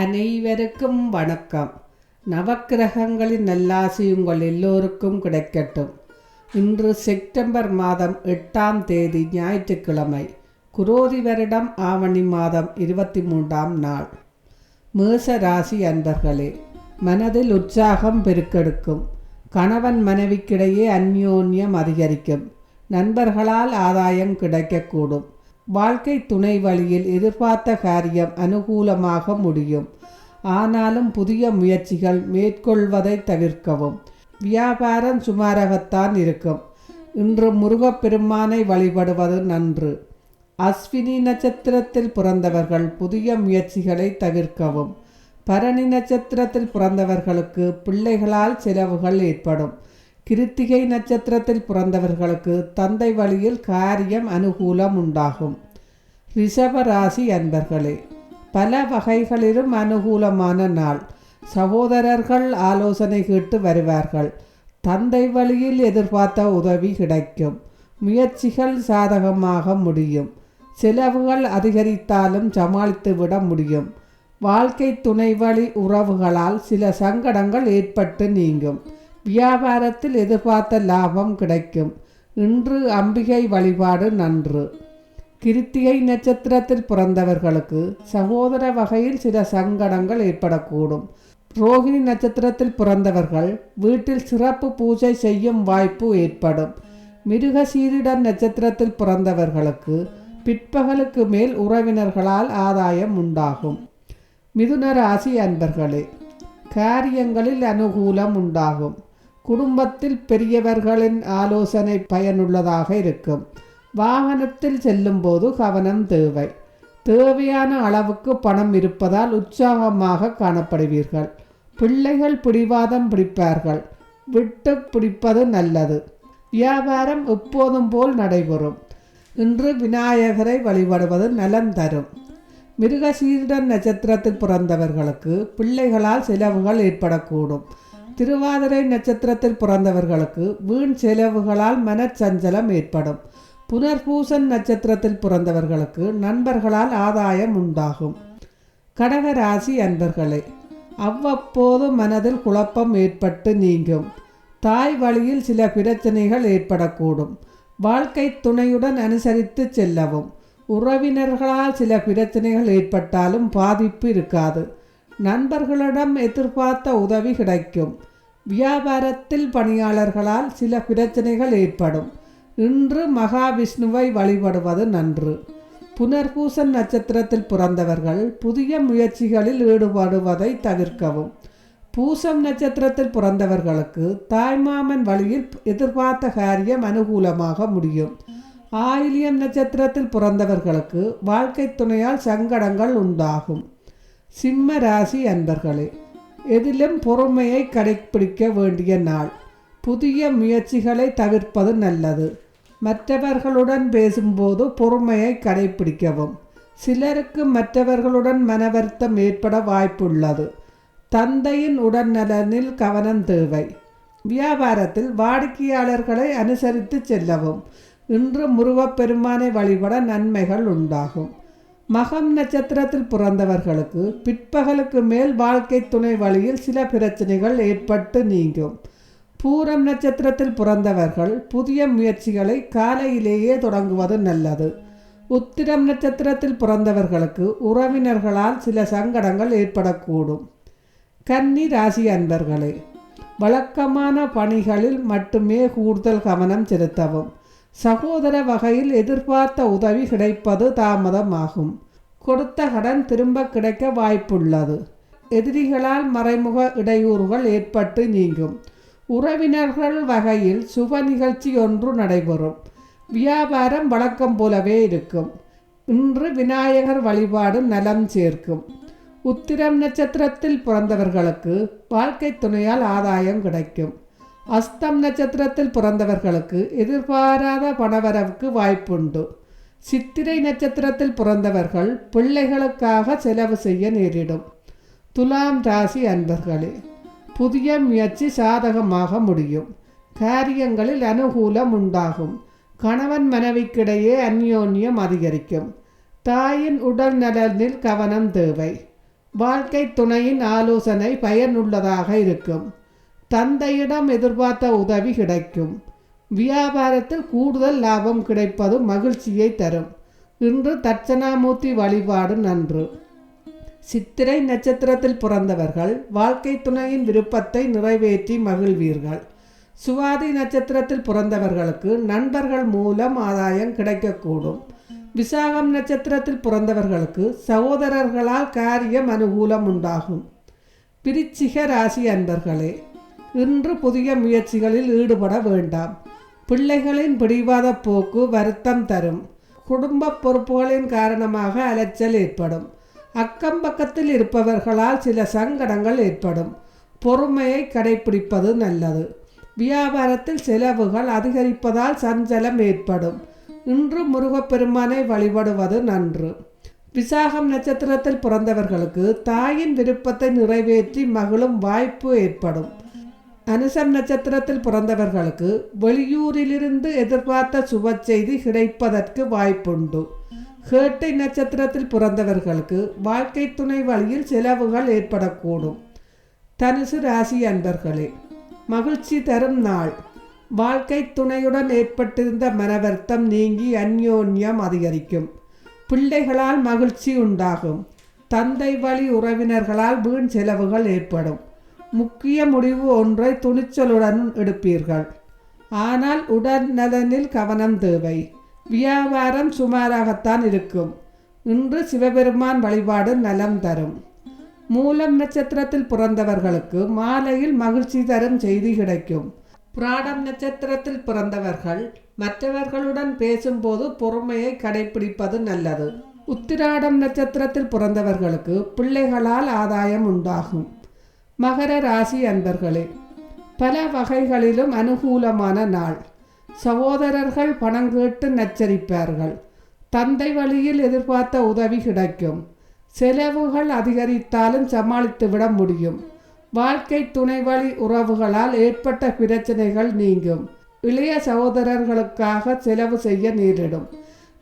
அனைவருக்கும் வணக்கம். நவக்கிரகங்களின் நல்லாசி உங்கள் எல்லோருக்கும் கிடைக்கட்டும். இன்று செப்டம்பர் மாதம் எட்டாம் தேதி ஞாயிற்றுக்கிழமை குரோதி வருடம் ஆவணி மாதம் இருபத்தி மூன்றாம் நாள். மேச ராசி அன்பர்களே மனதில் உற்சாகம் பெருக்கெடுக்கும். கணவன் மனைவிக்கிடையே அந்யோன்யம் அதிகரிக்கும். நண்பர்களால் ஆதாயம் கிடைக்கக்கூடும். வாழ்க்கை துணை வழியில் எதிர்பார்த்த காரியம் அனுகூலமாக முடியும். ஆனாலும் புதிய முயற்சிகள் மேற்கொள்வதை தவிர்க்கவும். வியாபாரம் சுமாராகத்தான் இருக்கும். இன்று முருகப்பெருமானை வழிபடுவது நன்று. அஸ்வினி நட்சத்திரத்தில் பிறந்தவர்கள் புதிய முயற்சிகளை தவிர்க்கவும். பரணி நட்சத்திரத்தில் பிறந்தவர்களுக்கு பிள்ளைகளால் செலவுகள் ஏற்படும். கிருத்திகை நட்சத்திரத்தில் பிறந்தவர்களுக்கு தந்தை வழியில் காரியம் அனுகூலம் உண்டாகும். ரிஷப ராசி அன்பர்களே பல வகைகளிலும் அனுகூலமான நாள். சகோதரர்கள் ஆலோசனை கேட்டு வருவார்கள். தந்தை வழியில் எதிர்பார்த்த உதவி கிடைக்கும். முயற்சிகள் சாதகமாக முடியும். செலவுகள் அதிகரித்தாலும் சமாளித்து விட முடியும். வாழ்க்கை துணை வழி உறவுகளால் சில சங்கடங்கள் ஏற்பட்டு நீங்கும். வியாபாரத்தில் எதிர்பார்த்த லாபம் கிடைக்கும். இன்று அம்பிகை வழிபாடு நன்று. கிருத்திகை நட்சத்திரத்தில் பிறந்தவர்களுக்கு சகோதர வகையில் சில சங்கடங்கள் ஏற்படக்கூடும். ரோகிணி நட்சத்திரத்தில் பிறந்தவர்கள் வீட்டில் சிறப்பு பூஜை செய்யும் வாய்ப்பு ஏற்படும். மிருக சீரிடர் நட்சத்திரத்தில் பிறந்தவர்களுக்கு பிற்பகலுக்கு மேல் உறவினர்களால் ஆதாயம் உண்டாகும். மிதுன ராசி அன்பர்களே காரியங்களில் அனுகூலம் உண்டாகும். குடும்பத்தில் பெரியவர்களின் ஆலோசனை பயனுள்ளதாக இருக்கும். வாகனத்தில் செல்லும்போது கவனம் தேவை. தேவையான அளவுக்கு பணம் இருப்பதால் உற்சாகமாக காணப்படுவீர்கள். பிள்ளைகள் பிடிவாதம் பிடிப்பார்கள். விட்டு பிடிப்பது நல்லது. வியாபாரம் எப்போதும் போல் நடைபெறும். இன்று விநாயகரை வழிபடுவது நலம் தரும். மிருகசீரிடன் நட்சத்திரத்தில் பிறந்தவர்களுக்கு பிள்ளைகளால் செலவுகள் ஏற்படக்கூடும். திருவாதிரை நட்சத்திரத்தில் பிறந்தவர்களுக்கு வீண் செலவுகளால் மனச்சஞ்சலம் ஏற்படும். புனர்பூசன் நட்சத்திரத்தில் பிறந்தவர்களுக்கு நண்பர்களால் ஆதாயம் உண்டாகும். கடகராசி அன்பர்களே அவ்வப்போது மனதில் குழப்பம் ஏற்பட்டு நீங்கும். தாய் வழியில் சில பிரச்சனைகள் ஏற்படக்கூடும். வாழ்க்கை துணையுடன் அனுசரித்து செல்லவும். உறவினர்களால் சில பிரச்சனைகள் ஏற்பட்டாலும் பாதிப்பு இருக்காது. நண்பர்களிடம் எதிர்பார்த்த உதவி கிடைக்கும். வியாபாரத்தில் பணியாளர்களால் சில பிரச்சனைகள் ஏற்படும். இன்று மகாவிஷ்ணுவை வழிபடுவது நன்று. புனர்பூசன் நட்சத்திரத்தில் பிறந்தவர்கள் புதிய முயற்சிகளில் ஈடுபடுவதை தவிர்க்கவும். பூசம் நட்சத்திரத்தில் பிறந்தவர்களுக்கு தாய்மாமன் வழியில் எதிர்பார்த்த காரியம் அனுகூலமாக முடியும். ஆயிலியம் நட்சத்திரத்தில் பிறந்தவர்களுக்கு வாழ்க்கை துணையால் சங்கடங்கள் உண்டாகும். சிம்ம ராசி அன்பர்களே எதிலும் பொறுமையை கடைப்பிடிக்க வேண்டிய நாள். புதிய முயற்சிகளை தவிர்ப்பது நல்லது. மற்றவர்களுடன் பேசும்போது பொறுமையை கடைப்பிடிக்கவும். சிலருக்கு மற்றவர்களுடன் மனவருத்தம் ஏற்பட வாய்ப்புள்ளது. தந்தையின் உடல்நலனில் கவனம் தேவை. வியாபாரத்தில் வாடிக்கையாளர்களை அனுசரித்து செல்லவும். இன்று முருகப்பெருமானை வழிபட நன்மைகள் உண்டாகும். மகம் நட்சத்திரத்தில் பிறந்தவர்களுக்கு பிற்பகலுக்கு மேல் வாழ்க்கை துணை வழியில் சில பிரச்சனைகள் ஏற்பட்டு நீங்கும். பூரம் நட்சத்திரத்தில் பிறந்தவர்கள் புதிய முயற்சிகளை காலையிலேயே தொடங்குவது நல்லது. உத்திரம் நட்சத்திரத்தில் பிறந்தவர்களுக்கு உறவினர்களால் சில சங்கடங்கள் ஏற்படக்கூடும். கன்னி ராசி அன்பர்களே வழக்கமான பணிகளில் மட்டுமே கூடுதல் கவனம் செலுத்தவும். சகோதர வகையில் எதிர்பார்த்த உதவி கிடைப்பது தாமதமாகும். கொடுத்த கடன் திரும்ப கிடைக்க வாய்ப்புள்ளது. எதிரிகளால் மறைமுக இடையூறுகள் ஏற்பட்டு நீங்கும். உறவினர்கள் வகையில் சுப நிகழ்ச்சி ஒன்று நடைபெறும். வியாபாரம் வழக்கம் போலவே இருக்கும். இன்று விநாயகர் வழிபாடு நலம் சேர்க்கும். உத்திரம் நட்சத்திரத்தில் பிறந்தவர்களுக்கு வாழ்க்கை துணையால் ஆதாயம் கிடைக்கும். அஸ்தம் நட்சத்திரத்தில் பிறந்தவர்களுக்கு எதிர்பாராத பணவரவுக்கு வாய்ப்புண்டு. சித்திரை நட்சத்திரத்தில் பிறந்தவர்கள் பிள்ளைகளுக்காக செலவு செய்ய நேரிடும். துலாம் ராசி அன்பர்களே புதிய முயற்சி சாதகமாக முடியும். காரியங்களில் அனுகூலம் உண்டாகும். கணவன் மனைவிக்கிடையே அந்யோன்யம் அதிகரிக்கும். தாயின் உடல் நலனில் கவனம் தேவை. வாழ்க்கை துணையின் ஆலோசனை பயனுள்ளதாக இருக்கும். தந்தையிடம் எதிர்பார்த்த உதவி கிடைக்கும். வியாபாரத்தில் கூடுதல் லாபம் கிடைப்பது மகிழ்ச்சியை தரும். இன்று தட்சணாமூர்த்தி வழிபாடு நன்று. சித்திரை நட்சத்திரத்தில் பிறந்தவர்கள் வாழ்க்கை துணையின் விருப்பத்தை நிறைவேற்றி மகிழ்வீர்கள். சுவாதி நட்சத்திரத்தில் பிறந்தவர்களுக்கு நண்பர்கள் மூலம் ஆதாயம் கிடைக்கக்கூடும். விசாகம் நட்சத்திரத்தில் பிறந்தவர்களுக்கு சகோதரர்களால் காரியம் அனுகூலம் உண்டாகும். பிரிச்சிக ராசி அன்பர்களே இன்று புதிய முயற்சிகளில் ஈடுபட வேண்டாம். பிள்ளைகளின் பிடிவாத போக்கு வருத்தம் தரும். குடும்ப பொறுப்புகளின் காரணமாக அலைச்சல் ஏற்படும். அக்கம் பக்கத்தில் இருப்பவர்களால் சில சங்கடங்கள் ஏற்படும். பொறுமையை கடைபிடிப்பது நல்லது. வியாபாரத்தில் செலவுகள் அதிகரிப்பதால் சஞ்சலம் ஏற்படும். இன்று முருகப்பெருமானை வழிபடுவது நன்று. விசாகம் நட்சத்திரத்தில் பிறந்தவர்களுக்கு தாயின் விருப்பத்தை நிறைவேற்றி மகிழும் வாய்ப்பு ஏற்படும். அனுசம் நட்சத்திரத்தில் பிறந்தவர்களுக்கு வெளியூரிலிருந்து எதிர்பார்த்த சுப செய்தி கிடைப்பதற்கு வாய்ப்புண்டு. கேட்டை நட்சத்திரத்தில் பிறந்தவர்களுக்கு வாழ்க்கை துணை வழியில் செலவுகள் ஏற்படக்கூடும். தனுசு ராசி அன்பர்களே மகிழ்ச்சி தரும் நாள். வாழ்க்கை துணையுடன் ஏற்பட்டிருந்த மனவர்த்தம் நீங்கி அந்யோன்யம் அதிகரிக்கும். பிள்ளைகளால் மகிழ்ச்சி உண்டாகும். தந்தை வழி உறவினர்களால் வீண் செலவுகள் ஏற்படும். முக்கிய முடிவு ஒன்றை துணிச்சலுடன் எடுப்பீர்கள். ஆனால் உடல் நலனில் கவனம் தேவை. வியாபாரம் சுமாராகத்தான் இருக்கும். இன்று சிவபெருமான் வழிபாடு நலம் தரும். மூலம் நட்சத்திரத்தில் பிறந்தவர்களுக்கு மாலையில் மகிழ்ச்சி தரும் செய்தி கிடைக்கும். புராடம் நட்சத்திரத்தில் பிறந்தவர்கள் மற்றவர்களுடன் பேசும்போது பொறுமையை கடைபிடிப்பது நல்லது. உத்திராடம் நட்சத்திரத்தில் பிறந்தவர்களுக்கு பிள்ளைகளால் ஆதாயம் உண்டாகும். மகர ராசி அன்பர்களே பல வகைகளிலும் அனுகூலமான நாள். சகோதரர்கள் பணம் கேட்டு நச்சரிப்பார்கள். தந்தை வழியில் எதிர்பார்த்த உதவி கிடைக்கும். செலவுகள் அதிகரித்தாலும் சமாளித்துவிட முடியும். வாழ்க்கை துணை வழி உறவுகளால் ஏற்பட்ட பிரச்சனைகள் நீங்கும். இளைய சகோதரர்களுக்காக செலவு செய்ய நேரிடும்.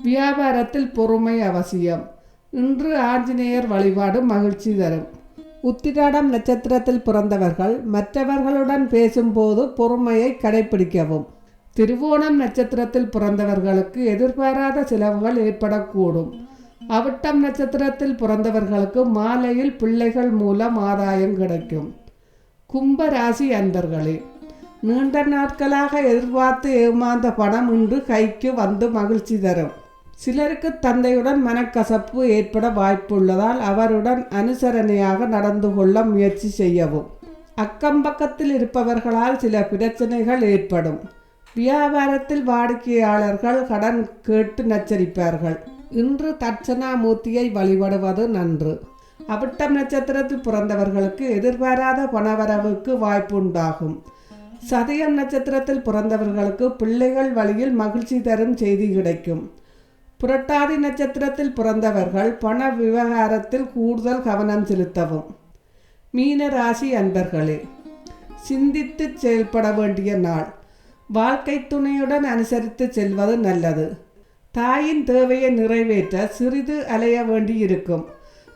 வியாபாரத்தில் பொறுமை அவசியம். இன்று ஆஞ்சநேயர் வழிபாடு மகிழ்ச்சி தரும். உத்திராடம் நட்சத்திரத்தில் பிறந்தவர்கள் மற்றவர்களுடன் பேசும்போது பொறுமையை கடைபிடிக்கவும் திருவோணம் நட்சத்திரத்தில் பிறந்தவர்களுக்கு எதிர்பாராத செலவுகள் ஏற்படக்கூடும். அவிட்டம் நட்சத்திரத்தில் பிறந்தவர்களுக்கு மாலையில் பிள்ளைகள் மூலம் ஆதாயம் கிடைக்கும். கும்ப ராசி அன்பர்களே நீண்ட நாட்களாக எதிர்பார்த்து ஏமாந்த பணம் இன்று கைக்கு வந்து மகிழ்ச்சி தரும். சிலருக்கு தந்தையுடன் மனக்கசப்பு ஏற்பட வாய்ப்புள்ளதால் அவருடன் அனுசரணையாக நடந்து கொள்ள முயற்சி செய்யவும். அக்கம்பக்கத்தில் இருப்பவர்களால் சில பிரச்சனைகள் ஏற்படும். வியாபாரத்தில் வாடிக்கையாளர்கள் கடன் கேட்டு நச்சரிப்பார்கள். இன்று தட்சணாமூர்த்தியை வழிபடுவது நன்று. அவிட்டம் நட்சத்திரத்தில் பிறந்தவர்களுக்கு எதிர்பாராத பணவரவுக்கு வாய்ப்பு உண்டாகும் சதயம் நட்சத்திரத்தில் பிறந்தவர்களுக்கு பிள்ளைகள் வழியில் மகிழ்ச்சி தரும் செய்தி கிடைக்கும். புரட்டாதி நட்சத்திரத்தில் பிறந்தவர்கள் பண விவகாரத்தில் கூடுதல் கவனம் செலுத்தவும். மீன ராசி அன்பர்களே சிந்தித்து செயல்பட வேண்டிய நாள். வாழ்க்கை துணையுடன் அனுசரித்து செல்வது நல்லது. தாயின் தேவையை நிறைவேற்ற சிறிது அலைய வேண்டியிருக்கும்.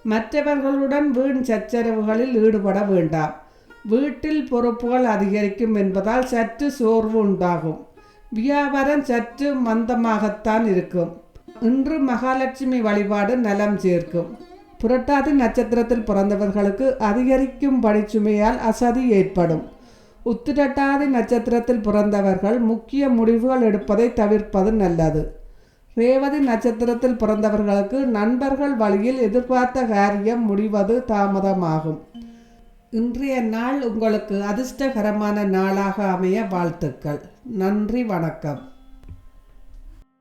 மற்றவர்களுடன் வீண் சச்சரவுகளில் ஈடுபட வேண்டாம். வீட்டில் பொறுப்புகள் அதிகரிக்கும் என்பதால் சற்று சோர்வு உண்டாகும். வியாபாரம் சற்று மந்தமாகத்தான் இருக்கும். இன்று மகாலட்சுமி வழிபாடு நலம் சேர்க்கும். புரட்டாதி நட்சத்திரத்தில் பிறந்தவர்களுக்கு அதிகரிக்கும் பணிச்சுமையால் அசதி ஏற்படும். உத்திரட்டாதி நட்சத்திரத்தில் பிறந்தவர்கள் முக்கிய முடிவுகள் எடுப்பதை தவிர்ப்பது நல்லது. ரேவதி நட்சத்திரத்தில் பிறந்தவர்களுக்கு நண்பர்கள் வழியில் எதிர்பார்த்த காரியம் முடிவது தாமதமாகும். இன்றைய நாள் உங்களுக்கு அதிர்ஷ்டகரமான நாளாக அமைய வாழ்த்துக்கள். நன்றி வணக்கம்.